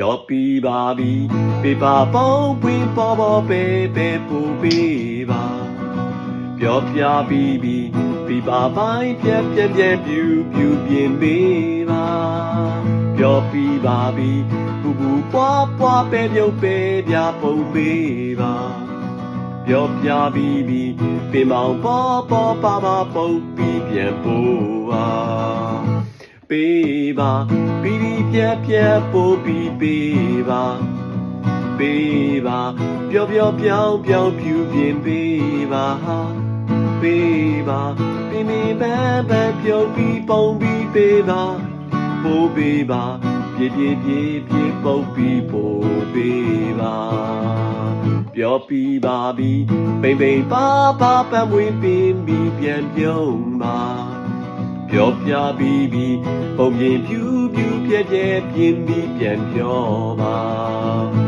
ပြောပြီးပါပြီပေပါပေါင်းပွင့်ပေါ်ပေါ်ပဲပဲပူပေးပါပြောပြပြီးပြီပြပါပိုင်းပြက်ပြက်ပြက်ပြူပြူပြင်းပေးပါပြောပြီးပါပြီပူပူပွားပွားပဲပြုတ်ပဲပြပုံပေးပါပြောပြပြီးပြီပင်မောင်ပေါ်ပေါ်ပါပါပုတ်ပြီးပြန်ပို့ပါပေးပါပြီး ပြီးပြက်ပြက်ပို့ပြီးပေးပါပေးပါပြောပြောပြောင်းပြောင်းဖြူပြင်းပေးပါပေးပါပြင်းပြင်းပန်းပန်းပြုတ်ပြီးပုံပြီးပေးပါပို့ပေးပါပြေးပြေးပြေးပြေးပုတ်ပြီးပို့ပေးပါပြောပြီးပါပြီပိန်ပိန်ပါပါပန်းမွေးပင်ပြီးပြန်ပြုံးပါ ပြောပြပြီးပြီပုံပြင်ဖြူဖြူပြဲပြဲပြင်းပြီးပြန်ပြောပါ